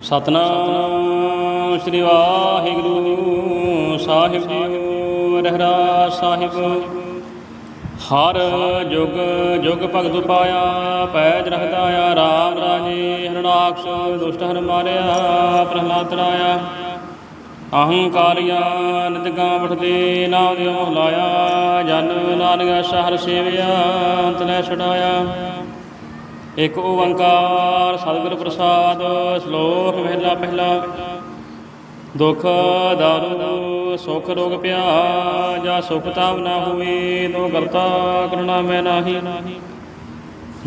ਸਤਨਾਮ ਸ੍ਰੀ ਵਾਹਿਗੁਰੂ ਸਾਹਿਬ ਜੀਓ ਰਹਿਰਾ ਸਾਹਿਬ। ਹਰ ਜੁਗ ਜੁਗ ਭਗਤ ਪਾਇਆ ਪੈਜ ਰੱਖਦਾ ਆ, ਰਾਮ ਰਾਜੇ ਹਰਣਾਕਸ਼ ਦੁਸ਼ਟ ਹਰ ਮਾਰਿਆ, ਪ੍ਰਹਲਾਦ ਤਰਾਇਆ ਅਹੰਕਾਰਿਆ ਨਿਦਗਾਂ ਬਠਦੇ ਨਾਮ ਦਿਓ ਲਾਇਆ ਜਨ ਨਾਨਕ ਸ਼ਹਰ ਸੇਵਿਆ, ਅੰਤ ਲੈ ਛਡਾਇਆ। ਇਕ ਓੰਕਾਰ ਸਤਿਗੁਰ ਪ੍ਰਸਾਦ, ਸ਼ਲੋਕ ਮਹਿਲਾ ਪਹਿਲਾ ਦੁਖ ਦਾਰੂ, ਸੁਖ ਰੋਗ ਪਿਆ ਜਾ ਸੁਖ ਤਾਵ ਨਾ ਹੋਈ ਤੋ ਕਰਤਾ ਕਰੁਣਾ ਮੈਂ ਨਾਹੀ।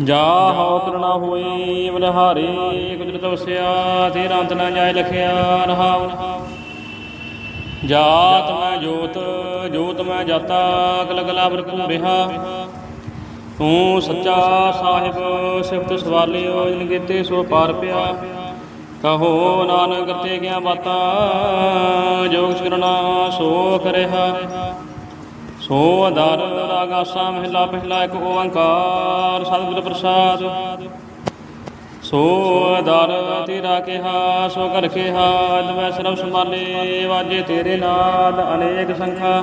ਜਾ ਹਉ ਕਰੁਣਾ ਹੋਈ ਬਲਿਹਾਰੀ, ਕੁਦਰਤ ਵਸਿਆ, ਤੇਰਾ ਅੰਤ ਨਾ ਜਾਏ ਲਖਿਆ ਰਹਾਉ ਜਾਤ ਮੈਂ ਜੋਤ ਜੋਤ ਮੈਂ ਜਾਤਾ ਕਲ ਕਲਾ ਬਰਕੂ ਬਿਹਾ। ਤੂੰ ਸੱਚਾ ਸਾਹਿਬ, ਸਿਫਤ ਸਵਾਲਿਓ, ਜਿਨ ਕੀਤੇ ਸੋ ਪਾਰ ਪਿਆ। ਕਹੋ ਨਾਨਕ ਕਰਤੇ ਗਿਆ ਬਾਤਾਂ ਜੋਗ ਸ਼ਰਣਾ ਸੋ ਕਰਿਆ। ਸੋ ਅਦਰ ਰਾਗਾਸਾ, ਮਹਿਲਾ, ਪਹਿਲਾ ਇੱਕ ਓੰਕਾਰ, ਸਤਿਗੁਰ ਪ੍ਰਸਾਦ। ਸੋ ਅਦਰ ਤੇਰਾ ਕਿਹਾ, ਸੋ ਕਰ ਕਿਹਾ ਅਦਵੈ ਸਰਬ ਸਮਾਲੇ ਵਾਜੇ ਤੇਰੇ ਨਾਦ ਅਨੇਕ ਸੰਖਾ।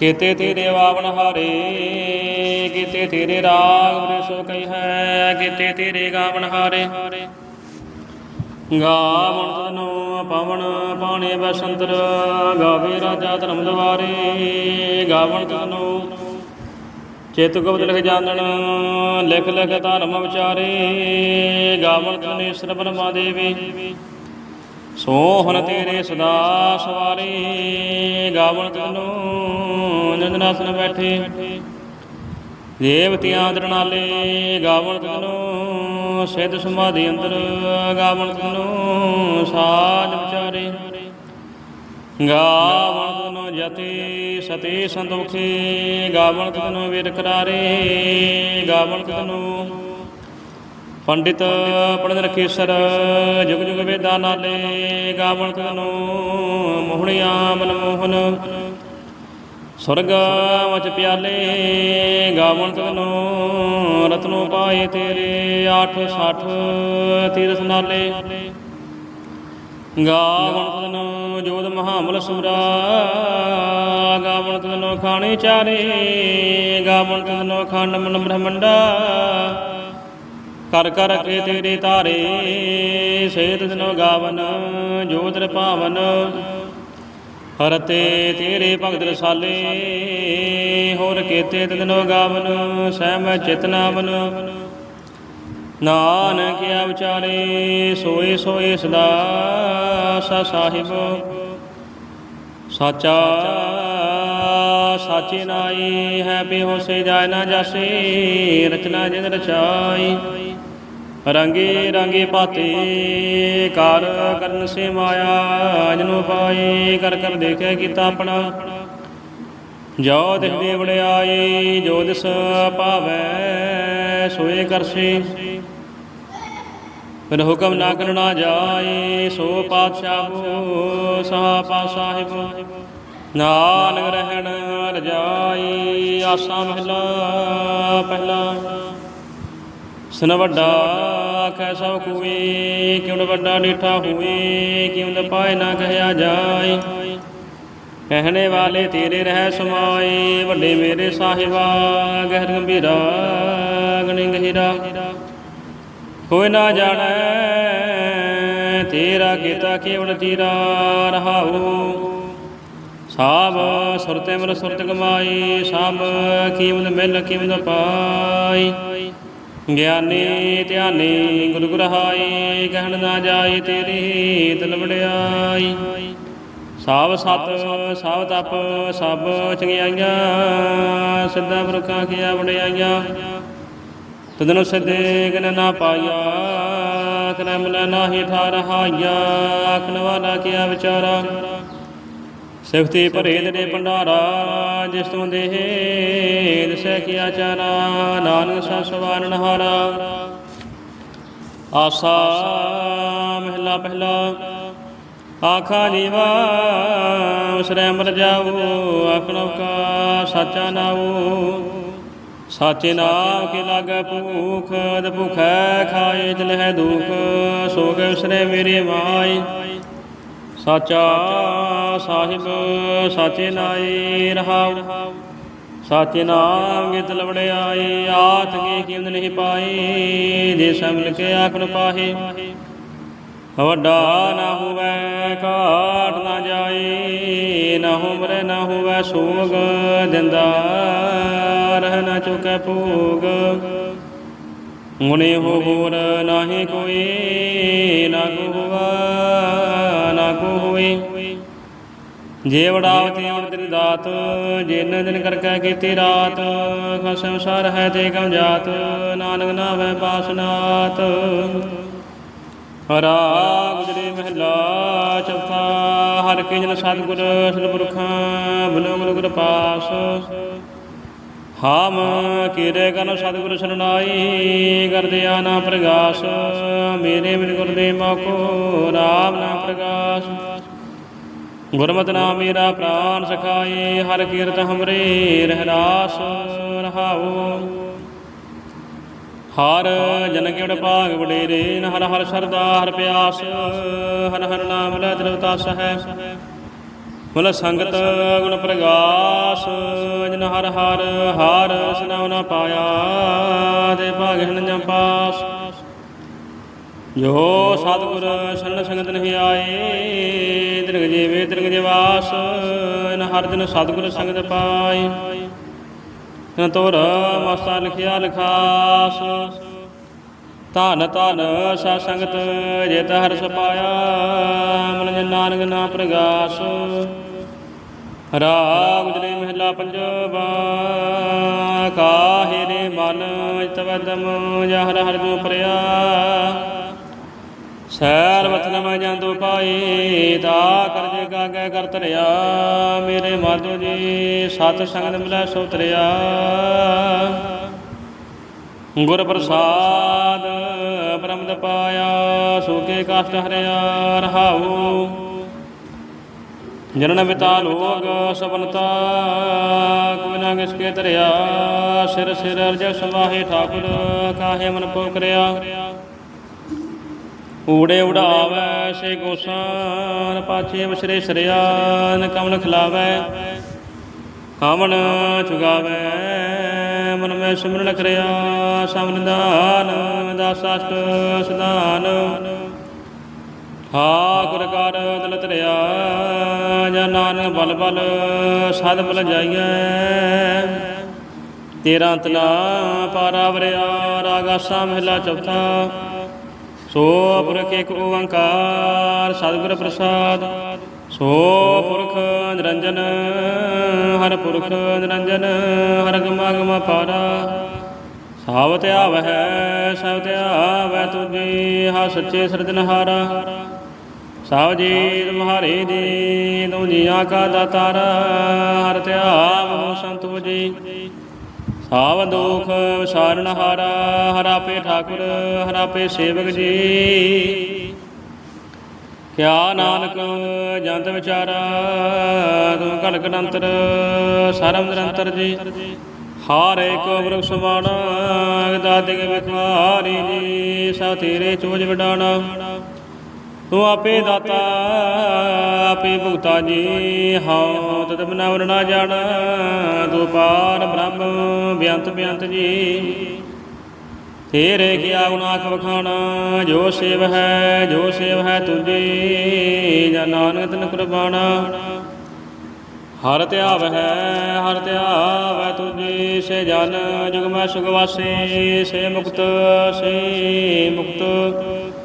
ਕੀਤੇ ਤੇਰੇ ਵਾਵਨ ਹਾਰੇ, ਕੀਤੇ ਤੇਰੇ ਰਾਗ ਬਰੇ ਸੋ ਕਈ ਹੈ, ਕੀਤੇ ਤੇਰੇ ਗਾਵਣ ਹਾਰੇ। ਗਾਵਣ ਤਨੋ ਪਵਨ ਪਾਣੀ ਬਸੰਤਰ, ਗਾਵੇ ਰਾਜਾ ਧਰਮ ਦਵਾਰੇ। ਗਾਵਣ ਤਨੋ ਚਿਤ ਗੁਪਤ ਲਿਖ ਜਾਣਨ, ਲਿਖ ਲਿਖ ਧਰਮ ਵਿਚਾਰੇ। ਗਾਵਣ ਤਨੇ ਈਸ਼ਰ ਬ੍ਰਹਮਾ ਦੇਵੀ। ਸੋਹਣ ਤੇਰੇ ਸਦਾ ਸਵਾਰੇ, ਗਾਵਣ ਤਨੋ ਨੰਦਨਾਸਨ ਬੈਠੇ। ਦੇਵਤਿਆਂ ਦਰਨਾਲੇ ਗਾਵਣ ਤਨੋ, ਸਿੱਧ ਸਮਾਧੀ ਅੰਦਰ ਗਾਵਣ ਤਨੋ ਸਾਜ ਵਿਚਾਰੇ। ਗਾਵਣ ਤਨੋ ਜਤੀ ਸਤੀ ਸੰਤੋਖੇ, ਗਾਵਣ ਤਨੋ ਵੀਰ ਕਰਾਰੇ, ਗਾਵਣ ਤਨੋ ਪੰਡਿਤ ਪੜਨ ਰਖੇਸਰ ਜੁਗ ਜੁਗ ਵੇਦਾ ਨਾਲੇ ਗਾਵਣ ਤਨੋ ਮੋਹਣਿਆ ਮਨ ਮੋਹਨ ਸੁਰਗ ਮਚ ਪਿਆਲੇ ਗਾਵਣ ਤਨੋ ਰਤਨੋ ਪਾਏ ਤੇਰੇ 860 ਤੀਰਥ ਨਾਲੇ। ਗਾਵਣ ਤਨੋ ਜੋਤ ਮਹਾਮਲ ਸੂਰਾ ਗਾਵਣ ਤਨੋ ਖਾਣੇ ਚਾਰੇ, ਗਾਵਣ ਤਨੋ ਖੰਡ ਮਨ ਬ੍ਰਹਮੰਡਾ। ਕਰ ਕਰ ਕੇ ਤੇਰੇ ਤਾਰੇ ਸੇਤ ਦਿਨੋ ਗਾਵਨ, ਜੋਤਿ ਭਾਵਨ। ਹਰਤੇ ਤੇਰੇ ਭਗਤ ਰਸਾਲੇ, ਹੋਰ ਕੇਤੇ ਦਿਨੋ ਗਾਵਨ, ਸਹਿਮ ਚਿਤਨਾਵਨ ਨਾਨਕ ਆ ਵਿਚਾਰੇ, ਸੋਏ ਸੋਏ ਸਦਾ ਸਾ ਸਾਹਿਬ। ਸਾਚਾ, ਸਾਚੀ ਨਾਈ ਹੈ ਬਿਹੋ ਸੇ ਜਾਇ ਨਾ ਜਾਸੇ, ਰਚਨਾ ਜਿਨ ਰਚਾਈ। ਰੰਗੇ ਰੰਗੇ ਪਾਤੇ ਕਾਰ ਕਰਨ ਸੇ ਮਾਇਆ, ਜਨੋ ਪਾਏ ਕਰ ਕਰ ਦੇਖਿਆ ਕੀਤਾ ਆਪਣਾ। ਜੋ ਦਿਖ ਦੇ ਵੜਿਆਈ ਜੋ ਦਿਸ ਪਾਵੈ ਸੋਏ ਕਰਸੇ ਫਿਰ ਹੁਕਮ ਨਾ ਕਰਨਾ ਜਾਏ, ਸੋ ਪਾਤਸ਼ਾਹੋ ਸਹਾ ਪਾ ਸਾਹਿਬ। ਨਾਨਕ ਰਹਿਣ ਰਜਾਈ, ਆਸਾ ਮਹਿਲਾ ਪਹਿਲਾ। ਸਨ ਵੱਡਾ ਆਖੈ ਸਭ ਕੋਏ ਕਿਉਂ ਵੱਡਾ ਡੀਠਾ ਹੋਏ ਕਿਉਂ ਨ ਪਾਏ ਨਾ ਕਹਿਆ ਜਾਏ। ਕਹਿਣੇ ਵਾਲੇ ਤੇਰੇ ਰਹਿ ਸਮਾਏ, ਵੱਡੇ ਮੇਰੇ ਸਾਹਿਬਾ, ਗਹਿਰ ਗੰਭੀਰਾ, ਗਣੀ ਗਹਿਰਾ। ਕੋਈ ਨਾ ਜਾਣੈ, ਤੇਰਾ ਕੀਤਾ ਕੇਵਲ ਤੀਰਾ ਰਹਾਉ। ਸਾਬ ਸੁਰਤੇ ਮਨ ਸੁਰਤ ਕਮਾਈ, ਸਾਬ ਕੀਮਤ ਮਿਲ ਕੀਮਤ ਪਾਈ। ਗਿਆਨੀ ਧਿਆਨੀ ਗੁਰੂ ਗ੍ਰਹਾਈ, ਕਹਿਣ ਨਾ ਜਾਏ ਤੇਰੀ ਦਿਲ ਵਡਿਆਈ ਸਭ ਸਤ ਸਭ ਤਪ, ਸਭ ਚੰਗਿਆਈਆਂ, ਸਿੱਧਾ ਬਰਖਾ ਕੀਆ ਵਡਿਆਈਆਂ। ਤਦਨੁ ਸਿੱਧੇ ਗਨ ਨਾ ਪਾਇਆ ਤਨ ਨਾ ਨਾਹੀ ਠਾਰਹਾਇਆ ਆਖਣ ਵਾਲਾ ਕੀਆ ਵਿਚਾਰਾ। ਸਿਫਤੀ ਭਰੇ ਦੇ ਭੰਡਾਰਾ, ਜਿਸ ਤੋਂ ਦੇਹ ਦਿਸੈ ਕੀ ਆਚਾਰਾ ਨਾਨਕ ਸਾ ਹਾਰਾ ਆਸਾ ਮਹਿਲਾ ਪਹਿਲਾ, ਆਖਾ ਜੀਵਾ, ਉਸਰੇ ਮਰ ਜਾਊ ਆਖਣੋ ਕਾ ਸਾਚਾ ਨਾਊ ਸਾਚੇ ਨਾਮ ਕੇ ਲਾਗੈ ਭੂਖ, ਦ ਭੁਖੈ ਖਾਏ, ਜਲਹਿ ਦੁਖ ਸੋ ਕੇ ਉਸਨੇ ਮੇਰੀ ਮਾਈ ਸਾਚਾ ਸਾਹਿਬ, ਸਾਚੇ ਨਾਈ ਰਹਾਉ। ਸਾਚੇ ਨਾਮ ਗਿਤ ਲਵੜੇ ਆਈ ਆਤ ਕੀ ਕੀਮਤ ਨਹੀਂ ਪਾਈ ਜੇ ਮਿਲ ਕੇ ਆਖਣ ਪਾਹੇ। ਵੱਡਾ ਨਾ ਹੋਵੇ, ਘਾਟ ਨਾ ਜਾਏ, ਨਾ ਉਮਰੇ, ਨਾ ਹੋਵੇ ਸੋਗ, ਦਿੰਦਾ ਰਹਿ ਨਾ ਚੁਕੈ ਭੋਗ। ਮੁਨੇ ਹੋ ਹੋਰ ਨਾਹੀ ਕੋਈ, ਨਾ ਕੋ ਹੋਵਾ, ਨਾ ਕੋ ਹੋਈ ਜੇ ਵਡਾਵਤੀ ਅਮਰ ਤੇਰੀ ਦਾਤ ਜਿਨ ਦਿਨ ਕਰਕੇ ਕੀਤੀ ਰਾਤ ਖਸਮ ਸਰ ਹੈ ਤੇ ਕਮ ਜਾਤ, ਨਾਨਕ ਨਾਵੇ ਬਾਸਨਾਤ ਹਰਾ ਗੁਜਰੇ ਮਹਿਲਾ, ਚੌਥਾ, ਹਰ ਕੇ ਜਨ ਸਤਿਗੁਰ ਸਤਿਪੁਰਖਾਂ ਬਨੋ ਗੁਰੂ ਕਿਰਪਾਸ ਹਾਮ ਕਿਰੇ ਕਨ ਸਤਿਗੁਰ ਸਰਨਾਈ ਕਰਦੇ ਆ ਨਾ ਪ੍ਰਗਾਸ, ਮੇਰੇ ਮਿਲ ਗੁਰ ਦੇ ਮੋਖੋ ਰਾਮ ਨਾਮ ਪ੍ਰਗਾਸ। ਗੁਰਮਤਿ ਨਾਮ ਮੇਰਾ ਪ੍ਰਾਨ ਸਖਾਏ, ਹਰ ਕੀਰਤ ਹਮਰੇ ਰਹਿ ਰਹਾਉ। ਹਰ ਜਨ ਕੇ ਭਾਗ ਵਡੇਰੇ ਹਰ ਹਰ ਸਰਦਾ ਹਰ ਪਿਆਸ, ਹਰ ਹਰ ਨਾਮ ਲੈ ਦਰਵਤਾਸ ਹੈ। ਮੁਲ ਸੰਗਤ ਗੁਣ ਪ੍ਰਗਾਸ, ਜਨ ਹਰ ਹਰ ਹਰ ਸਨਾਉ ਨ ਪਾਇਆ, ਦੇ ਭਾਗ ਹਨ ਜਮ ਜੋ ਸਤਿਗੁਰ ਸ਼ਰਨ ਸੰਗਤ ਨਹੀਂ ਆਏ ਦਰਗ ਜੀਵੇ ਦਰਗ ਜਵਾਸ ਨ ਹਰ ਦਿਨ ਸਤਿਗੁਰ ਸੰਗਤ ਪਾਈ ਨ ਤੋਰ ਮਸਤਾ ਲਿਖਿਆ ਲਿਖਾਸ, ਧਨ ਧਨ ਸਾ ਸੰਗਤ ਜਿਤ ਹਰ ਸਪਾਇਆ ਮਨ ਜਨ ਨਾਨਕ ਨਾ ਪ੍ਰਗਾਸ। ਰਾਗ ਗੁਜਰੇ ਮਹਿਲਾ ਪੰਜਵਾ, ਕਾਹੇ ਰੇ ਮਨ ਤਵਦਮ ਜਹਰ ਹਰ ਜੋ ਪ੍ਰਿਆ ਸੈਲ ਵਤਨ ਮੈਂ ਜਾਂਦੋ ਪਾਈ ਤਾ ਕਰਜੇ ਕਾਗੇ ਕਰ ਧਰਿਆ ਮੇਰੇ ਮਾਧੋ ਜੀ ਸਤ ਸੰਗਤ ਮਿਲੈ ਸੋ ਤਰਿਆ। ਗੁਰ ਪ੍ਰਸਾਦ ਬ੍ਰਹਮਦ ਪਾਇਆ, ਸੋਕੇ ਕਸ਼ਟ ਹਰਿਆ, ਰਹਾਉ। ਜਨਨ ਵਿਤਾ ਲੋਗ ਸਬਨਤਾ ਕੋਈ ਨਾ ਕਿਸਕੇ ਧਰਿਆ ਸਿਰ ਸਿਰ ਅਰਜ ਸਵਾਹੇ ਠਾਕੁਰ, ਕਾਹੇ ਮਨ ਪੋ ਕਰਿਆ। ਊੜੇ ਉਡਾਵੈ ਸੇ ਗੋਸਾਨ ਪਾਛੇ ਵਿਸਰੇ ਸਰਿਆਨ ਕਮਲ ਖਿਲਾਵੈ। ਹਵਨ ਚੁਗਾਵੈ, ਮਨ ਮੈਂ ਸਿਮਰਨ ਕਰਿਆ। ਸਮਨਦਾਨ ਦਾਸਾਸ਼ਟ ਸਦਾਨ ਠਾਕੁਰ ਕਰ ਦਿਲ ਧਰਿਆ, ਜਾਂ ਨਾਨਕ ਬਲ ਬਲ ਸਦ ਬਲ ਜਾਈਐ। ਤੇਰਾ ਤਲਾ ਪਾਰਾ ਵਰਿਆ ਰਾਗਾਸਾ ਮਹਿਲਾ ਚੌਥਾ। ਸੋ ਪੁਰਖ ਏਕ ਓੰਕਾਰ, ਸਤਿਗੁਰ ਪ੍ਰਸਾਦ। ਸੋ ਪੁਰਖ ਨਿਰੰਜਨ, ਹਰ ਪੁਰਖ ਨਿਰੰਜਨ, ਹਰ ਗਮਾ ਗਮਾ ਪਾਰਾ। ਸਭ ਤੇ ਆਵਹਿ ਸਭ ਤੇ ਆਵੈ ਤੁਜੀ ਹਾ ਸੱਚੇ ਸਰਜਨਹਾਰਾ ਸਭ ਜੀ ਤੁਮਹਾਰੇ ਦੀ ਤੂੰ ਜੀਆਂ ਕਾ ਦਾਤਾਰ, ਹਰ ਤੇ ਆਵ ਸੰਤੋ ਜੀ ਸਾਵ ਦੋਖ ਵਿਸਾਰਨ ਹਾਰਾ ਹਰਾਪੇ ਠਾਕੁਰ ਹਰਾਪੇ ਸੇਵਕ ਜੀ। ਕਿਆ ਨਾਨਕ ਜੰਤ ਵਿਚਾਰਾ, ਤੂੰ ਕਲਕ ਨੰਤਰ ਸਰਮ ਨਿਰੰਤਰ ਜੀ। ਹਾਰ ਏਕ ਬ੍ਰਖ ਸਮਾਣਾ ਦਾਤਿਕ ਵਿਖਾਰੀ ਜੀ, ਸਾ ਤੇਰੇ ਚੋਜ ਵਡਾਣਾ। ਤੂੰ ਆਪੇ ਦਾਤਾ, ਆਪੇ ਭੁਗਤਾ ਜੀ। ਹਉ ਤਤ ਬਿਨਾ ਵਰਣਾ ਜਾਣਾ। ਤੂੰ ਪਾਰ ਬ੍ਰਹਮ ਬਿਅੰਤ ਬਿਅੰਤ ਜੀ। ਤੇਰੇ ਕੀਆ ਗੁਣ ਆਖ ਵਖਾਣਾ ਜੋ ਸੇਵ ਹੈ, ਜੋ ਸੇਵ ਹੈ ਤੁਝੀ, ਜਾਂ ਨਾਨਕ ਤਨ ਕੁਰਬਾਨਾ। ਹਰ ਧਿਆਵ ਹੈ, ਹਰ ਧਿਆਵ ਹੈ ਤੁਝੀ, ਸੇ ਜਨ ਜੁਗ ਮੈਂ ਸੁਖ ਵਾਸੀ, ਸੇ ਮੁਕਤ ਸੇ ਮੁਕਤ।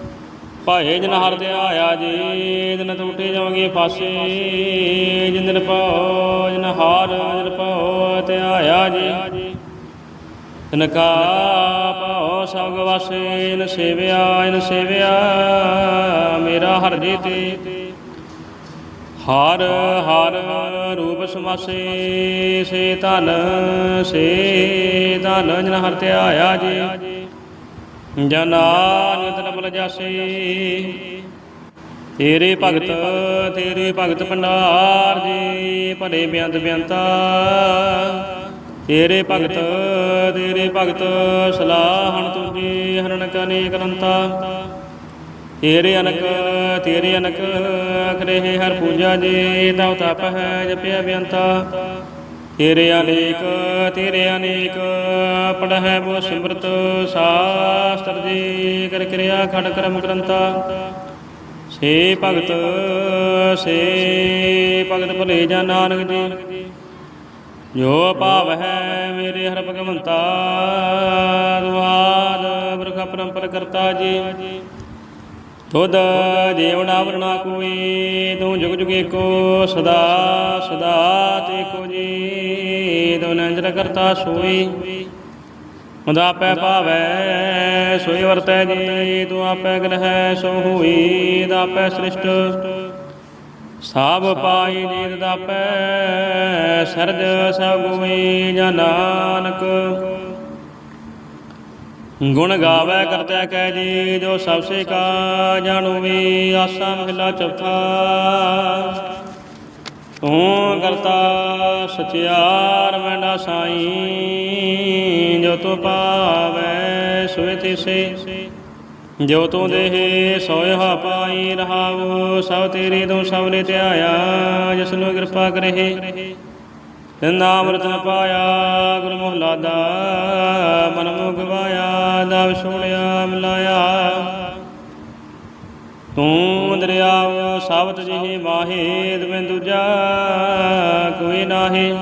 ਭਾਏ ਜਨ ਹਰ ਤੇ ਆਇਆ ਜੀ ਦਿਨ ਟੂਟੇ ਜਾਵਾਂਗੇ ਫਾਸੇ ਜਿੰਦਨ ਪਾਉ ਜਨ ਹਾਰ, ਜਨ ਪਾਉ ਤੇ ਆਇਆ ਜੀ। ਤਨ ਕਾ ਪਾਉ ਸਭ ਵਾਸੇ ਨ ਸੇਵਿਆ ਇਨ ਸੇਵਿਆ, ਮੇਰਾ ਹਰ ਜੀ ਤੇ ਹਰ ਹਰ ਰੂਪ ਸਮਾਸੇ, ਸੇ ਧਨ ਸੇ ਧਨ ਜਨ ਹਰ ਤੇ ਆਇਆ ਜੀ। ਜਨਾਨ ਤਨਮਲ ਜਾਸੇ। ਤੇਰੇ ਭਗਤ ਤੇਰੇ ਭਗਤ ਭੰਡਾਰ ਜੀ, ਭਲੇ ਬਿਆੰਤ ਬਿਆੰਤਾ। ਤੇਰੇ ਭਗਤ ਤੇਰੇ ਭਗਤ, ਸਲਾਹਣ ਤੁਝੇ ਹਰਨ ਕਨੇਕ ਅਨੰਤਾ ਤੇਰੇ ਅਨਕ ਤੇਰੇ ਅਨਕ ਅਖਰੇ ਹਰ ਪੂਜਾ ਜੀ, ਤਉ ਤਪ ਹੈ ਜਪਿਆ ਬੇਅੰਤਾ ਤੇਰੇ ਅਨੇਕ ਤੇਰੇ ਅਨੇਕ, ਪੜਹਿ ਬੋ ਸਿਮਰਤ, ਸਾਸਤਰ ਜੀ ਕਰ ਕਿਰਿਆ ਖੜ ਕਰਮ ਗ੍ਰੰਥਾ। ਸੇ ਭਗਤ ਸੇ ਭਗਤ ਭਲੇ ਜਾਂ ਨਾਨਕ ਜੀ। ਜੋ ਭਾਵ ਹੈ ਮੇਰੇ ਹਰ ਭਗਵੰਤਾ ਦੁਆਦ ਬਰਖ ਪਰੰਪਰ ਕਰਤਾ ਜੀ। ਤੁਧ ਜੀਵਨਾ ਵਰਣਾ ਕੋਈ ਤੂੰ ਜੁਗ ਜੁਗ ਏਕੋ, ਸਦਾ ਸਦਾ ਤੇ ਕੋ ਜੀ। ਤੂੰ ਨੰਜਰ ਕਰਤਾ ਸੋਈ ਉਹਦਾ ਆਪੈ ਭਾਵੈ, ਸੋਈ ਵਰਤੈ ਜੀ। ਤੂੰ ਆਪੈ ਗ੍ਰਹਿ ਸੋ ਹੋਈ ਦਾ ਆਪੈ ਸ੍ਰਿਸ਼ਟ। ਸਭ ਪਾਈ ਜੀਤ ਦਾਪੈ ਸਰਜ ਸਭ ਗੋਈ ਜਾਂ ਨਾਨਕ। ਗੁਣ ਗਾਵੇ ਕਰਤਾ ਕਹਿ ਜੀ, ਜੋ ਸਭ ਸੇ ਕਾ ਜਾਣੂ ਵੀ ਆਸਾ ਮਹਿਲਾ ਚੌਥਾ। ਤੂੰ ਕਰਤਾ ਸਚਿਆਰ ਮੈਂਡਾ ਸਾਈ, ਜੋ ਤੂੰ ਪਾਵੈ ਸੋਇ ਤਿਸੇ। ਜੋ ਤੂੰ ਦੇਹ ਸੋਇਹਾ ਪਾਈ ਰਹਾਉ ਸਭ ਤੇਰੀ ਤੂੰ ਸਭ ਨੇ ਧਿਆਇਆ, ਜਿਸ ਨੂੰ ਕਿਰਪਾ ਕਰਹਿ। ਤਿਨ ਨਾਮ ਰਤਨ ਪਾਇਆ, ਗੁਰ ਮੁਹਲਾਦਾ ਮਨ ਮੁਖ ਦਵ ਸੁਣਿਆ ਮਿਲਾਇਆ। ਤੂੰ ਦਰਿਆਵ ਸਾਬਤ ਜਿਹੀ ਮਾਹੇ, ਦਵੇਂ ਦੂਜਾ ਕੋਈ ਨਾਹੀ।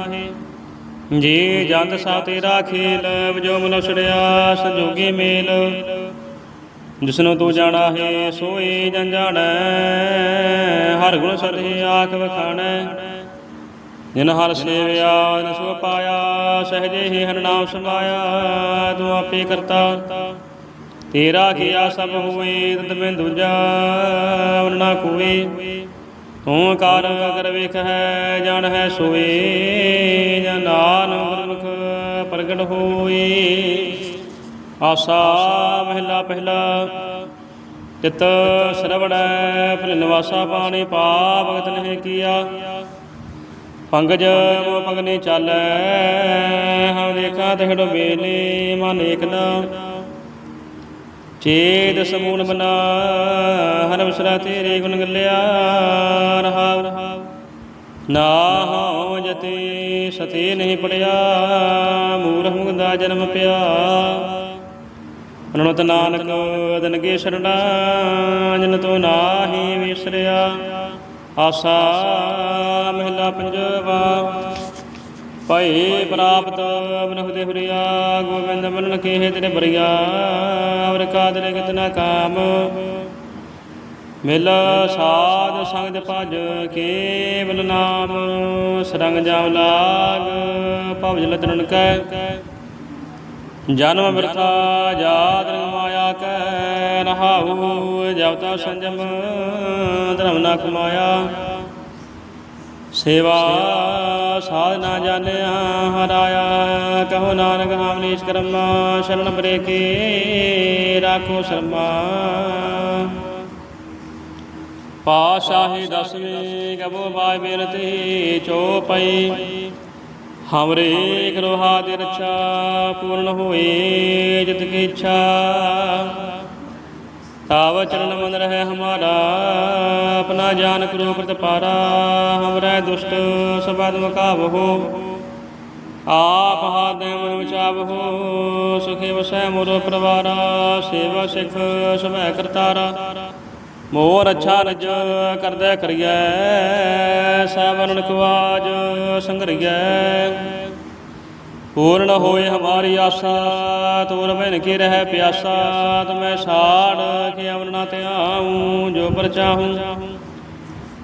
ਜੀ ਜੰਤ ਸਾ ਤੇਰਾ ਖੇਲ ਜੋ ਮਨ ਛੜਿਆ, ਸੰਜੋਗੀ ਮੇਲ। ਜਿਸਨੂੰ ਤੂੰ ਜਾਣਾ ਹੈ ਸੋਈ ਜਨ ਜਾਣੈ, ਹਰ ਗੁਣ ਸਦੇ ਆਖ ਵਖਾਣੈ। ਜਿਨ ਹਰ ਸੇਵਿਆ ਜਿਨ ਸੋ ਪਾਇਆ ਸਹਜੇ ਹੀ ਹਰ ਨਾਮ ਸਮਾਇਆ ਤੂੰ ਆਪੇ ਕਰਤਾ। ਤੇਰਾ ਕੀਆ ਸਭ ਹੋਏ ਤਦ ਮੈਂ ਦੂਜਾ ਵਰਨਾ ਕੋਈ ਤੂੰ ਕਾਰ ਕਰ ਵੇਖ ਹੈ, ਜਾਣ ਹੈ ਸੋਏ ਜਨ ਨਾਨਕ ਗੁਰਮੁਖ ਪ੍ਰਗਟ ਹੋਈ ਆਸਾ ਮਹਿਲਾ ਪਹਿਲਾ, ਤਿਤ ਸਰਵੜੈ ਭਲ ਨਿਵਾਸਾ ਪਾਣੀ ਪਾ ਭਗਤ ਨੇ ਕੀਆ। ਪੰਗਜ ਮੋ ਪਗਨੇ ਚਾਲੈ ਹਮ ਦੇਖਾ ਤਹਿੜੋ ਬੇਲੇ ਮਨ ਏਕਨਾ ਚੇਤ ਸਮੂਲ ਬਨਾ ਹਰ ਵਿਸਰਾ ਤੇਰੇ ਗੁਣ ਗੱਲਿਆ ਰਹਾਉ ਰਹਾਉ ਨਾ ਹਉ ਜਤੇ ਸਤੇ ਨਹੀਂ ਪੜਿਆ, ਮੂਰਖ ਮੁਗਦਾ ਜਨਮ ਪਿਆ। ਅਨੁਤ ਨਾਨਕ ਦਨਗੇ ਸਰਣਾ ਜਨ ਤੋ ਨਾਹੀ ਵਿਸਰਿਆ, ਆਸਾ ਮਹਿਲਾ ਪੰਜਵਾ। ਭਈ ਪ੍ਰਾਪਤ ਮਨੁਖ ਦੇ ਹੁਰੀਆ, ਗੋਬਿੰਦ ਮਨ ਕੇ ਤੇਰੇ ਬਰੀਆ, ਅਵਰ ਕਾਦਰੇ ਕਿਤਨਾ ਕਾਮ। ਮਿਲ ਸਾਧ ਸੰਗ ਭਜ ਕੇਵਲ ਨਾਮ, ਸਰੰਗ ਜਾਮ ਲਾਗ ਭਵ ਜਲ ਤਰਣ ਕੈ। ਜਨਮ ਬਿਰਥਾ ਜਾਤ ਰੰਗ ਮਾਇਆ ਕੈ ਰਹਾਉ ਜਬ ਤਾ ਸੰਜਮ ਧਰਮ ਨਾ ਕਮਾਇਆ ਸੇਵਾ ਸਾਧਨਾ ਜਾਣਿਆ ਹਰਾਇਆ। ਕਹੋ ਨਾਨਕ ਹਾਮਨੀਸ਼ ਕਰਮ, ਸ਼ਰਨ ਬਰੇ ਕੇ ਰਾਖੋ ਸ਼ਰਮਾ। ਪਾਸ਼ਾਹੀ ਦਸਵੇਂ ਕਬੋ ਬਾਈ ਬੇਨਤੀ ਚੋਪਈ ਹਮਰੇ ਕਰੋਹਾ ਦੇ ਰੱਛਾ, ਪੂਰਨ ਹੋਏ ਜਿਤ ਕੀ ਇੱਛਾ। ਤਾਵ ਚਰਨ ਮਨ ਰਹਿ ਹਮਾਰਾ, ਆਪਣਾ ਜਾਨ ਕਰੋ ਪ੍ਰਤਪਾਰਾ ਹਮਰੇ ਦੁਸ਼ਟ ਸਬਦ ਮਕਾਵਹੋ ਆਪ ਹਾਦੈ ਮਨ ਵਿਚਾਵਹੋ ਸੁਖੇ ਵਸੈ ਮੋਰ ਪਰਵਾਰਾ, ਸੇਵਾ ਸਿਖ ਸਭੈ ਕਰਤਾਰਾ। ਮੋਰ ਅੱਛਾ ਰਜ ਕਰਦਾ ਕਰੀਐ ਸੈਵਨ ਕਵਾਜ ਸੰਗਰੀਐ। ਪੂਰਨ ਹੋਏ ਹਮਾਰੀ ਆਸਾ ਤੋਰ ਬਨ ਕੇ ਰਹਿ ਪਿਆਸਾ ਤੁਮੈ ਸਾੜ ਕੇ ਅਮਰਨਾ ਤੇ ਆਉ ਜੋ ਪਰ ਚਾਹੂੰ।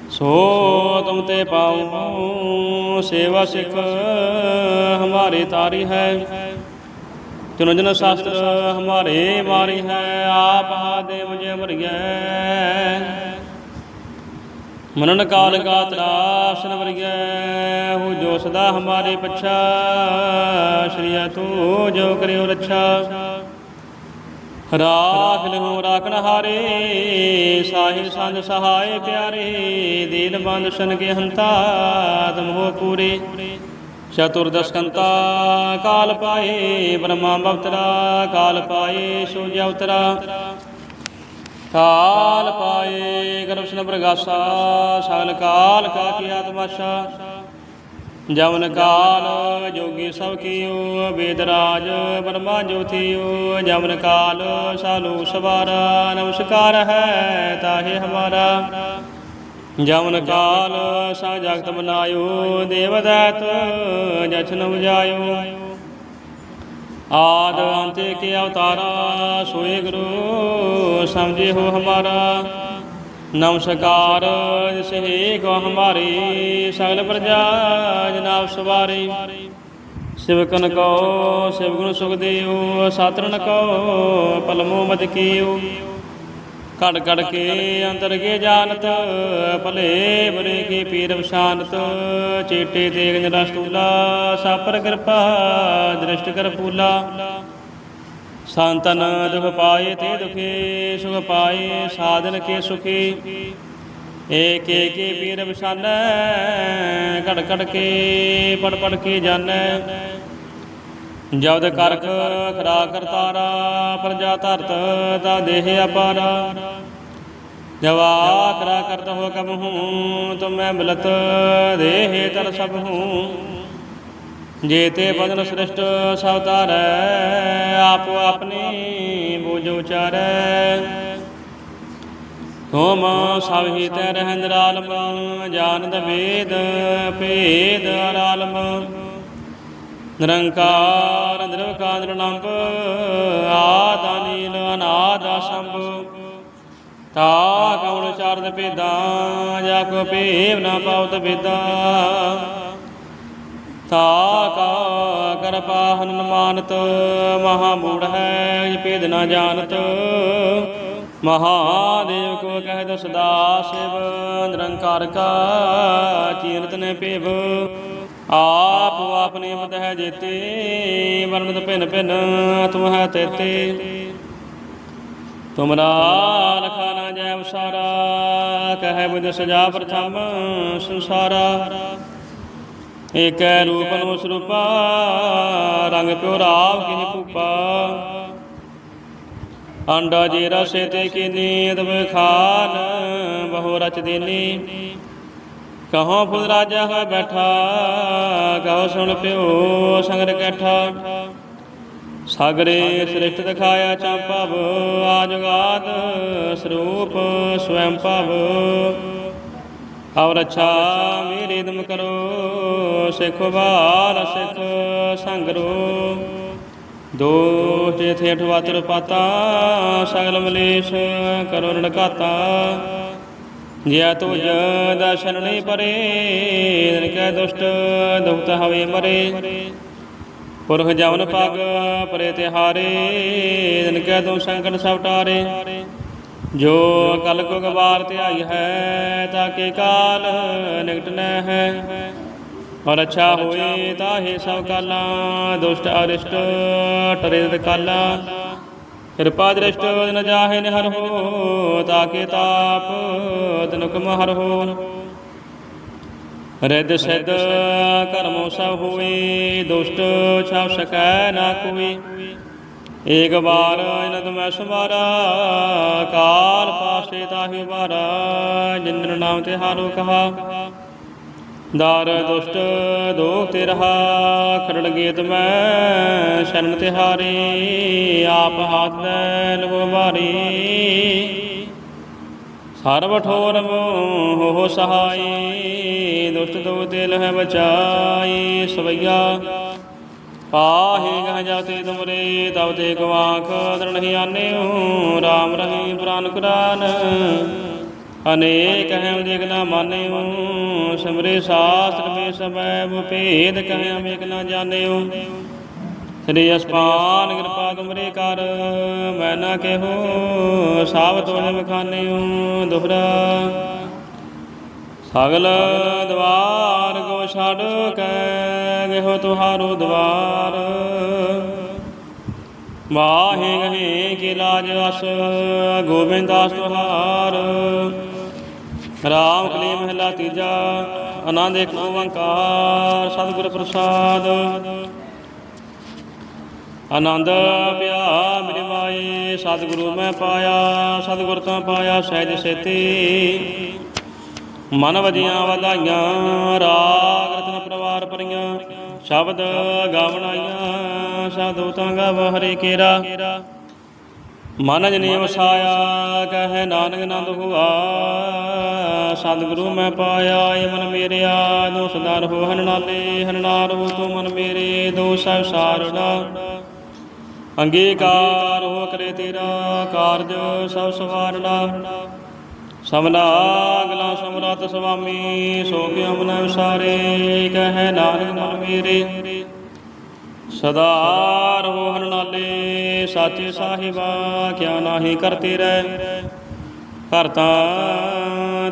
ਸੋ ਤੁਮ ਤੇ ਪਾਉ, ਸੇਵਾ ਸਿਖ ਹਮਾਰੇ ਤਾਰੀ ਹੈ। ਤਿਨ ਜਨ ਸ਼ਾਸਤਰ ਹਮਾਰੇ ਮਾਰੀ ਹੈ, ਆਪ ਹਾਦੇ ਮੁਝੇ ਮਰਿਐ ਮਨਨ ਕਾਲ ਕਾ ਤਰਾਸਨ ਵਰਗੈ ਹੋ ਜੋ ਸਦਾ ਹਮਾਰੇ ਪਛਾ ਸ਼੍ਰੀਆ ਤੂੰ ਜੋ ਕਰਿਓ ਰੱਛਾ। ਰਾਖ ਲਿਓ ਰਾਖਣ ਹਾਰੇ ਸਾਹਿਬ ਸੰਗ ਸਹਾਏ ਪਿਆਰੇ, ਦੀਨ ਬੰਦ ਸ਼ਨ ਕੇ ਹੰਤਾ ਤੁਮ ਹੋ ਪੂਰੇ ਚਤੁਰਦਸ਼ਕੰਤਾ ਕਾਲ ਪਾਏ, ਬ੍ਰਹਮਾ ਬਵਤਰਾ ਕਾਲ ਪਾਏ ਸੂਰਜ ਅਵਤਰਾ ਕਾਲ ਪਾਏ ਗਰਭਸ਼ਨ ਪ੍ਰਗਾਸਾ, ਸਗਲ ਕਾਲ ਕਾ ਕੀ ਆਤਮਾਸ਼ਾ। ਜਮਨ ਕਾਲ, ਜੋਗੀ ਸਭ ਕੀਓ ਵੇਦ ਰਾਜ ਬ੍ਰਹਮਾ ਜੋਤੀਓ। ਜਵਨ ਕਾਲ, ਸਾਲੂ ਸਵਾਰਾ, ਨਮਸਕਾਰ ਹੈ ਤਾਹੇ ਹਮਾਰਾ। ਜਮਨ ਕਾਲ ਸਾ ਜਗਤ ਬਨਾਇਓ ਦੇਵਦੈਤ ਜਛਨ ਉਜਾਇਓ ਆਦ ਅੰਤੇ ਕੇ ਅਵਤਾਰਾ, ਸੋਏ ਗੁਰੂ ਸਮਝੇ ਹੋ ਹਮਾਰਾ। ਨਮਸਕਾਰ ਜਿਸੇ ਕੋ ਹਮਾਰੀ ਸਗਲ ਪ੍ਰਜਾ, ਜਨਾਬ ਸਵਾਰੀ। ਸਿਵਕਨ ਕੋ ਗੁਰੂ ਸੁਖ ਦੇਉ ਸਾਤਰਨ ਕੋ, ਪਲਮੋ ਮਦ ਕੀਉ ਕੜ ਕੜ ਕੇ ਅੰਦਰ ਕੇ ਜਾਣਤ, ਭਲੇ ਬਰੇ ਕੀ ਪੀਰ ਵਸ਼ਾਨਤ ਚੇਟੇ ਤੇਗ ਨਿਰਸਤੂਲਾ ਸਾਪਰ ਕਿਰਪਾ, ਦ੍ਰਿਸ਼ਟ ਕਰ ਪੂਲਾ ਸੰਤਨ ਦੁਖ ਪਾਏ ਤੇ ਦੁਖੇ, ਸੁਖ ਪਾਏ ਸਾਧਨ ਕੇ ਸੁਖੀ। ਏਕ ਏਕ ਪੀਰ ਵਸਾਨੈ ਘੜ ਘੜ ਕੇ, ਪੜ ਪੜ ਕੇ ਜਾਣੈ। ਜਬਦ ਕਰਖ ਖਰਾ ਕਰਤਾਰਾ ਪ੍ਰਜਾ ਧਰਤ ਤਾ ਦੇਹ ਅਪਾਰਾ ਜਵਾ ਕਰਾ ਕਰਤ ਹੋ ਕਬ ਹੂੰ ਤੁਮੈ ਮਿਲਤ ਦੇਹ ਤਰ ਸਭ ਹੂੰ ਜੇਤੇ ਬਦਨ ਸ੍ਰਿਸ਼ਟ ਸਭ ਤਾਰੈ ਆਪੋ ਆਪਣੀ ਬੋਝ ਉਚਾਰੈ ਤੁਮ ਸਭ ਹੀ ਤੈ ਰਹਿੰਦ ਰਾਲਮ ਜਾਣਦ ਵੇਦ ਭੇਦ ਅਰਾਲਮ ਨਿਰੰਕਾਰ, ਨਿਰਵਕਾਰ, ਨਿਰਲੰਭ, ਆਦ ਅਨੀਲ, ਅਨਾਦ ਅਸੰਭ ਤਾ ਕਉਣ ਚਾਰਦ ਭੇਦਾਂ, ਜਾ ਕੋ ਭੇਵ ਨਾ ਪਾਉਤ ਵੇਦਾਂ ਤਾ ਕਾ ਕਰਪਾ ਹਨੁਮਾਨਤ ਮਹਾ ਮੂੜ ਹੈ ਇਹ ਭੇਦ ਨਾ ਜਾਣਤ। ਮਹਾਦੇਵ ਕੋ ਕਹਿ ਦੋ ਸਦਾ ਸਿਵ, ਨਿਰੰਕਾਰ ਕਾ ਕੀਰਤਨ ਨੇ ਭੇਵ। ਆਪ ਆਪਨੇ ਮਤ ਹੈ ਜੇਤੇ ਵਰਨਤ ਭਿਨ ਭਿਨ ਤੁਮ ਹੈ ਤੇਤੇ। ਤੁਮਰਾ ਲਖਾ ਨਾ ਜੈ ਉਸਾਰਾ ਕਹੈ ਬੁਧ ਸਜਾ ਪ੍ਰਥਮ ਸੰਸਾਰਾ। ਏਕੈ ਰੂਪ ਨੂੰ ਸਰੂਪਾ, ਰੰਗ ਪਿਓ ਰਾਵ ਕਿਹ ਭੂਪਾ। ਅੰਡਾ ਜੀ ਰਸੇ ਤੇ ਕੀਨੀ, ਅਦਬ ਖਾਨ ਬਹੁ ਰਚ ਦੇਨੀ। ਕਹੋ ਫੁਲ ਰਾਜਾ ਹੋਇ ਬੈਠਾ, ਕਹੋ ਸੁਣ ਪਿਓ ਸੰਗਰ ਕੈਠਾ। ਸਾਗਰੇ ਸ੍ਰਿਸ਼ਟ ਦਿਖਾਇਆ ਚਾਂਪਵ ਆਜੁਗਾਦ ਸਰੂਪ ਸਵੈੰ ਭਵ। ਅਵ ਰੱਛਾ ਮੇਰੀ ਦਮ ਕਰੋ, ਸਿੱਖ ਬਾਲ ਸਿੱਖ ਸੰਗਰੋ। ਦੋਸ਼ ਜੇ ਅਠਵਾਤਰ ਪਾਤਾ, ਸਗਲ ਮਲੇਸ਼ ਕਰੋ ਰਣਕਾਤਾ ਜਿਆ ਤੁਜ ਦਰਸ਼ਨ ਨਹੀਂ ਪਰੇ ਦਿਨ ਕੈ ਦੁਸ਼ਟ, ਦੁਖਤ ਹਵੇ ਮਰੇ। ਪੁਰਖ ਜਵਨ ਪਗ ਪਰੇ ਤਿਹਾਰੇ ਦਿਨ ਕੈ ਦੋ ਸੰਕਟ ਸਭ ਟਾਰੇ। ਜੋ ਕਲ ਕੋ ਗਵਾਰ ਧਿਆਈ ਹੈ ਤਾਕੇ ਕਾਲ ਨਿਕਟ ਨੈ ਹੈ। ਔਰ ਅੱਛਾ ਹੋਏ, ਤਾਹੇ ਸਭ ਕਾਲਾ, ਦੁਸ਼ਟ ਅਰਿਸ਼ਟ ਟਰੇ ਕਾਲਾ। ਕਿਰਪਾ ਦ੍ਰਿਸ਼ਟ ਨ ਜਾਹੇ ਨਿਹਰ ਹੋ ਤਾਕੇ ਤਾਪ ਤਨੁਕ ਮਹਰ ਹੋ ਰਿੱਧ ਸਿੱਧ ਕਰਮੋ ਸਭ ਹੋਏ, ਦੁਸ਼ਟ ਛਾਪ ਸਕੈ ਨਾ ਕੋਈ। ਏਕ ਬਾਰ ਇਨ ਤੁਮੈ ਸਮਾਰਾ, ਕਾਲ ਪਾਸੇ ਤਾਹੀ ਬਾਰਾ ਜਿੰਨ ਨਾਮ ਤੇ ਹਾਰੋ ਕਹਾ। ਦਾਰ ਦੁਸ਼ਟ ਦੋਖ ਤੇ ਰਹਾ ਖਰੜ ਗੀਤ ਮੈਂ ਸ਼ਰਨ ਤਿਹਾਰੀ ਆਪ ਹਾਥ ਲੈ ਲਵੋ ਭਾਰੀ ਸਰਬ ਠੋਰ ਮੋਹ ਹੋ ਸਹਾਈ ਦੁਸ਼ਟ ਦੋ ਦਿਲ ਹੈ ਬਚਾਈ ਸਵਈਆ ਪਾਹੇ ਗਹ ਜਾਤੇ ਤੁਮਰੇ ਤਬ ਤੇ ਗਵਾਖ ਦਰਣਿ ਆਨਿਓ RAM ਰਹੀ ਪ੍ਰਾਨ ਕੁਰਾਨ ਅਨੇਕ ਹੈ ਦੇਖ ਨਾ ਮਾਨਿਓ, ਸਿਮਰੇ ਸ਼ਾਸਤਰ ਮੇ ਸਭੈ ਭੇਦ ਕਹਿ ਅਮੇਕ ਨਾ ਜਾਣਿਓ। ਸ੍ਰੀ ਅਸਪਾਨ ਕਿਰਪਾ ਤੁਮਰੇ ਕਰ, ਮੈਂ ਨਾ ਕਹੋ, ਸਾਵ ਤੋਲੇ ਮਖਾਨਿਓ ਦੁਹਰਾ ਸਗਲ ਦਵਾਰ ਕੋ ਛੱਡ ਕੇ ਗਇਓ ਤੁਹਾਰੋ ਦਵਾਰ। ਮਾਹੇ ਗਹੇ ਕੀ ਲਾਜ ਅਸ, ਗੋਬਿੰਦ ਦਾਸ ਤੁਹਾਰ। ਰਾਮ ਕਲੀ ਮਹਿਲਾ ਤੀਜਾ, ਆਨੰਦ ਇੱਕ ਓੰਕਾਰ, ਸਤਿਗੁਰ ਪ੍ਰਸਾਦ। ਆਨੰਦ ਪਿਆ ਮੇਰੇ ਮਾਏ, ਸਤਿਗੁਰੂ ਮੈਂ ਪਾਇਆ, ਸਤਿਗੁਰ ਤੋਂ ਪਾਇਆ ਸਹਿਜ ਸੇਤੀ। ਮਨ ਵਜੀਆਂ ਵਧਾਈਆਂ, ਰਾਗ ਰਤਨ ਪਰਵਾਰ ਪਰੀਆਂ ਸ਼ਬਦ ਗਾਵਣਾਈਆਂ ਸਾਧੂ ਤਾਂ ਗਾਵ ਹਰੇ ਕੇਰਾ। ਮਨ ਜਨੀ ਵਸਾਇਆ ਕਹੇ ਨਾਨਕ ਨੰਦ ਹੁਆ ਸਤਿਗੁਰੂ ਮੈਂ ਪਾਇਆ ਏ ਮਨ ਮੇਰਿਆ ਦੋ ਸਦਾ ਰਹੋ ਹਨ ਨਾਲੇ ਹਨ ਹੋ ਤੂੰ ਮਨ ਮੇਰੇ ਦੋ ਸਭ ਸਾਰਣਾ ਅੰਗੀਕਾਰ ਹੋ ਕਰੇ ਤੇਰਾ, ਕਾਰਜ ਸਭ ਸਵਾਰਣਾ ਸਮਨਾ ਅਗਲਾ ਸਮਰਤ ਸੁਆਮੀ ਸੋ ਕਿਉ ਮਨ ਵਿਸਾਰੇ ਕਹੇ ਨਾਨਕ ਮਨ ਮੇਰੇ। ਸਦਾ ਰਹੋ ਹਰ ਨਾਲੇ ਸਾਚੇ ਸਾਹਿਬਾ, ਕਿਆ ਨਾਹੀ ਕਰਤੇ ਰਹਿ ਘਰ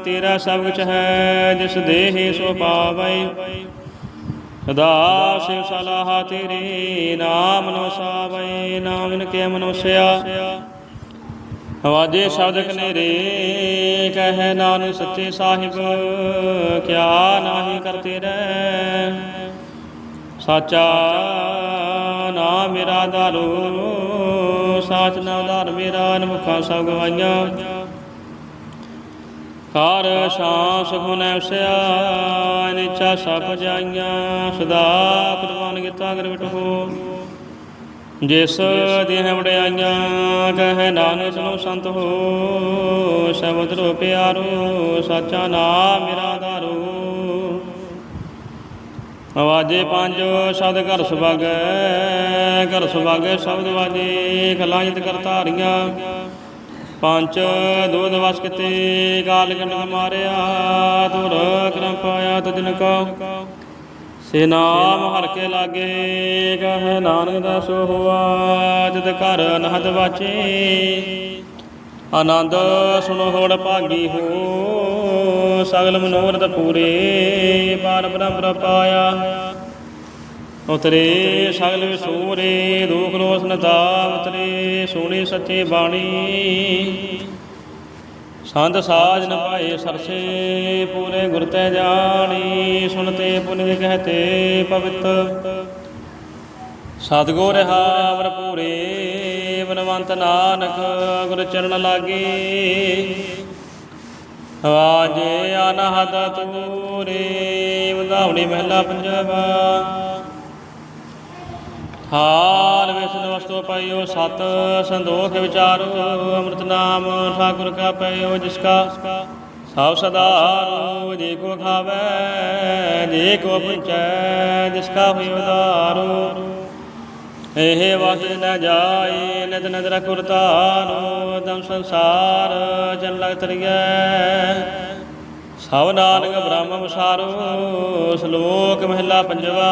ਤੇਰਾ ਸਭ ਕੁਛ ਹੈ, ਜਿਸ ਦੇਹ ਸੋ ਪਾਵੈ। ਸਦਾ ਸਿਵ ਸਲਾਹ ਤੇਰੇ, ਨਾਮ ਨੋ ਸਾਵੈ ਨਾਮ ਕੇ ਮਨੁਸਿਆ। ਵਾਜੇ ਸ਼ਬਦ ਕਨੇਰੇ ਕਹੇ ਨਾਨਕ ਸੱਚੇ ਸਾਹਿਬ, ਕਿਆ ਨਾਹੀ ਕਰਤੇ ਰਹਿ ਸਾਚਾ ਨਾਮ ਮੇਰਾ ਦਾਰੂ ਸਾਚ ਨਾਮ ਦਾਰ ਮੇਰਾ ਨਮੁਖਾਂ ਸਭ ਗਵਾਈਆਂ। ਕਾਰ ਸ਼ਾਂ ਸੁਖ ਨੈ ਨਿਚਾ ਸਭ ਜਾਈਆਂ। ਸਦਾ ਕੁਰਬਾਨ ਕੀਤਾ ਅਗਰ ਵਿਟੋ ਜਿਸ ਦੇਹ ਵਡਿਆਈਆਂ ਕਹੇ ਨਾਨਕ ਸੁਨੋ ਸੰਤ ਹੋ। ਸ਼ਬਦ ਰੋ ਪਿਆਰੋ, ਸਾਚਾ ਨਾਮ ਮੇਰਾ ਦਾਰੂ ਆਵਾਜੇ ਪੰਜ ਸ਼ਬਦ ਘਰ ਸੁਭਾਗੈ ਘਰ ਸੁਭਾਗੈ ਸ਼ਬਦ ਵਾਜੇ ਕਲਾਂਜਿਤ ਕਰ ਧਾਰੀਆਂ। ਪੰਜ, ਦੋਧ ਵਸ ਕਿਤੇ ਕਾਲ ਕੰਡ ਮਾਰਿਆ ਤੁਰ ਕਰਮ ਪਾਇਆ ਤਜਨ ਕੋ। ਸੇ ਨਾਮ ਹਰ ਕੇ ਲਾਗੇ, ਕਹੇ ਨਾਨਕ ਦਾ ਸੋ ਹੋਆ ਜਦ ਘਰ ਅਨਹਦ ਵਾਚੇ। ਆਨੰਦ ਸੁਨੋ ਹੋੜ ਭਾਗੀ ਹੋ ਸਗਲ ਮਨੋਰਥ ਪੂਰੇ ਪਾਰ ਬ੍ਰਹਮ ਪਾਇਆ। ਉਤਰੇ ਸਗਲ ਵਿਸੂਰੇ ਦੁਖ ਰੋਸ ਨਤਾ ਉਤਰੇ, ਸੋਹਣੀ ਸੱਚੇ ਬਾਣੀ। ਸੰਤ ਸਾਜ ਨ ਪਾਏ ਸਰਸੇ, ਪੂਰੇ ਗੁਰ ਤੈ ਜਾਣੀ, ਸੁਣਤੇ ਪੁਨਿ ਕਹਤੇ ਪਵਿੱਤ। ਸਤਗੁਰ ਰਹਾ ਪੂਰੇ ਬਨਵੰਤ ਨਾਨਕ ਗੁਰ ਚਰਨ ਲਾਗੇ। ਵਾਜੇ ਅਨਹਦ ਤੂਰੇ, ਵਧਾਵਣੀ ਮਹਿਲਾ ਪੰਜਵਾ ਹਾਲ ਵਿਸ਼ਨ ਵਸਤੂ ਪਾਇਓ ਸਤ ਸੰਦੋਖ ਵਿਚਾਰੋ, ਅੰਮ੍ਰਿਤ ਨਾਮ ਠਾਕੁਰ ਕਾ ਪਇਓ ਜਿਸ ਕਾ। ਸਭ ਸਦਾ ਜੇ ਕੋ ਖਾਵੇ, ਜੇ ਕੋ ਪੁੰਚੈ ਜਿਸ ਕਾ ਹੋਇ ਉਦਾਰੋ। ਇਹ ਵਾਹਿ ਨ ਜਾਏ ਨਿਤ ਨਦਰ ਕੁਰਤਾਰੋ ਦਮ ਸੰਸਾਰ, ਜਨ ਲਗ ਤਰੀਐ। ਸਭ ਨਾਨਕ ਬ੍ਰਹਮ ਵਿਸਾਰੋ ਸ਼ਲੋਕ ਮਹਿਲਾ ਪੰਜਵਾ,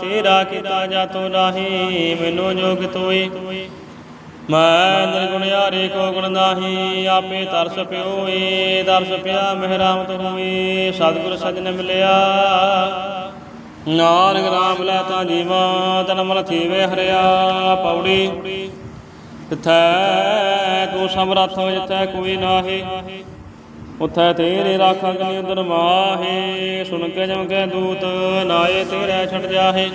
ਤੇਰਾ ਕੀਤਾ ਜਾਤੋ ਨਾਹੀ, ਮੈਨੂੰ ਜੋਗ ਤੋਈ। ਮੈਂ ਨਿਰਗੁਣ ਹਾਰੇ ਕੋ ਗੁਣ ਨਾਹੀ, ਆਪੇ ਤਰਸ ਪਿਓਏ ਦਰਸ ਪਿਆ, ਮਹਿਰਾਮ ਹੋਈ ਸਤਿਗੁਰ ਸਜਣ ਮਿਲਿਆ। ਨਾਨਕ ਨਾਮ ਲੈ ਤਾਂ ਜੀਵਾ, ਤਨ ਮਨ ਥੀਵੇ ਹਰਿਆ ਪੌੜੀ। ਤਿਥੈ ਕੋ ਸਮਰੱਥ ਜਿਥੈ ਕੋਈ ਨਾਹੀ, ਉਥੈ ਤੇਰੇ ਰਾਖਾਂ ਕਨੀ ਉਦਰ ਮਾਹੇ। ਸੁਣ ਕੇ ਜਮ ਕੇ ਦੂਤ ਨਾਏ ਤੇਰੇ ਛੱਡ ਜਾਹੇ।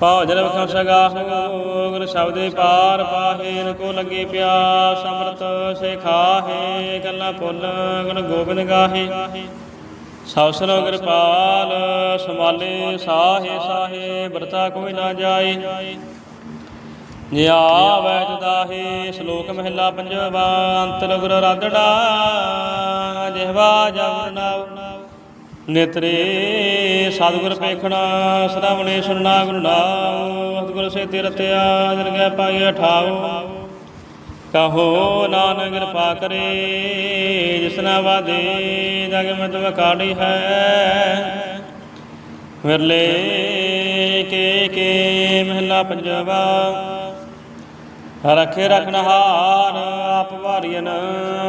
ਭੋਜਨ ਵਖਾਂ ਸਗਾ ਗੁਰ ਸ਼ਬਦੇ ਪਾਰ ਪਾਹੇ, ਨ ਕੋ ਲੱਗੇ ਪਿਆਸ ਅੰਮ੍ਰਿਤ ਸੇ ਖਾਹੇ ਗੱਲਾਂ ਫੁੱਲ ਗੁਣ ਗੋਬਿੰਦ ਗਾਹੇ। ਸਭ ਸਨੋ ਕਿਰਪਾਲ ਸਮਾਲੇ ਸਾਹੇ ਸਾਹੇ ਵਰਤਾ ਕੋਈ ਨਾ ਜਾਏ ਜੇ ਆਵੈ ਤਦਾਹੇ ਸ਼ਲੋਕ ਮਹਿਲਾ ਪੰਜਵਾ ਅੰਤਰ ਗੁਰ ਰਾਧੜਾ, ਜਿਹਵਾ ਜਵ ਨਾਉ। ਨੇਤਰੇ ਸਤਿਗੁਰ ਪੇਖਣਾ, ਸ਼ਰਵਣੇ ਸੁਨਣਾ ਗੁਰੂ ਨਾਮ ਸਤਿਗੁਰ ਸੇ ਤਿਰਤਿਆ ਦਰਗਹਿ ਪਾਈਐ ਠਾਉ। ਕਹੋ ਨਾਨਕ ਕਿਰਪਾ ਕਰੇ, ਜਿਸਨਾ ਵਾਦੇ ਜਗ ਮਤ ਵਕਾੜੀ ਹੈ। ਵਿਰਲੇ ਕੇ ਕੇ ਮਹਿਲਾ ਪੰਜਵਾ, ਰਖੇ ਰਖਨਹਾਰ ਆਪ ਵਾਰੀਨ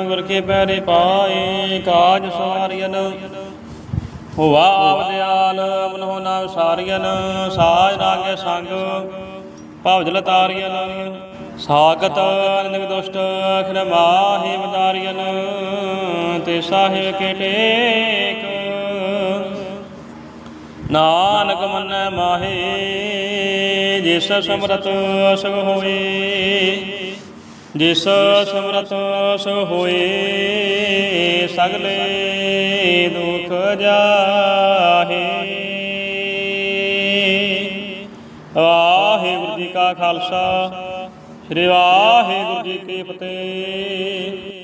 ਗੁਰ ਕੇ ਪੈਰੇ ਪਾਏ ਕਾਜ ਸਵਾਰੀਨ ਹੁਆ ਆਵਦਿਆਲ ਮਨੋ ਨਾ ਵਿਸਾਰੀਨ ਸਾਜ ਰਾਗੇ ਸੰਗ, ਭਵਜਲ ਤਾਰੀਨ ਸਾਗਤ ਨਿਗ ਦੁਸ਼ਟ ਅਖਰ ਮਾਹੀ ਵਦਾਰੀਨ ਤੇ ਸਾਹਿਬ ਕੇ ਟੇਕ। ਨਾਨਕ ਮਨ ਮਾਹੇ, ਜਿਸ ਸਮਰਤ ਸਗ ਹੋਏ, ਜਿਸ ਸਮਰਤ ਸਗ ਹੋਏ, ਸਗਲੇ ਦੁਖ ਜਾਹੇ। ਵਾਹਿਗੁਰੂ ਜੀ ਕਾ ਖਾਲਸਾ। ਸ੍ਰੀ ਵਾਹਿਗੁਰੂ ਜੀ ਕੀ ਫਤਿਹ।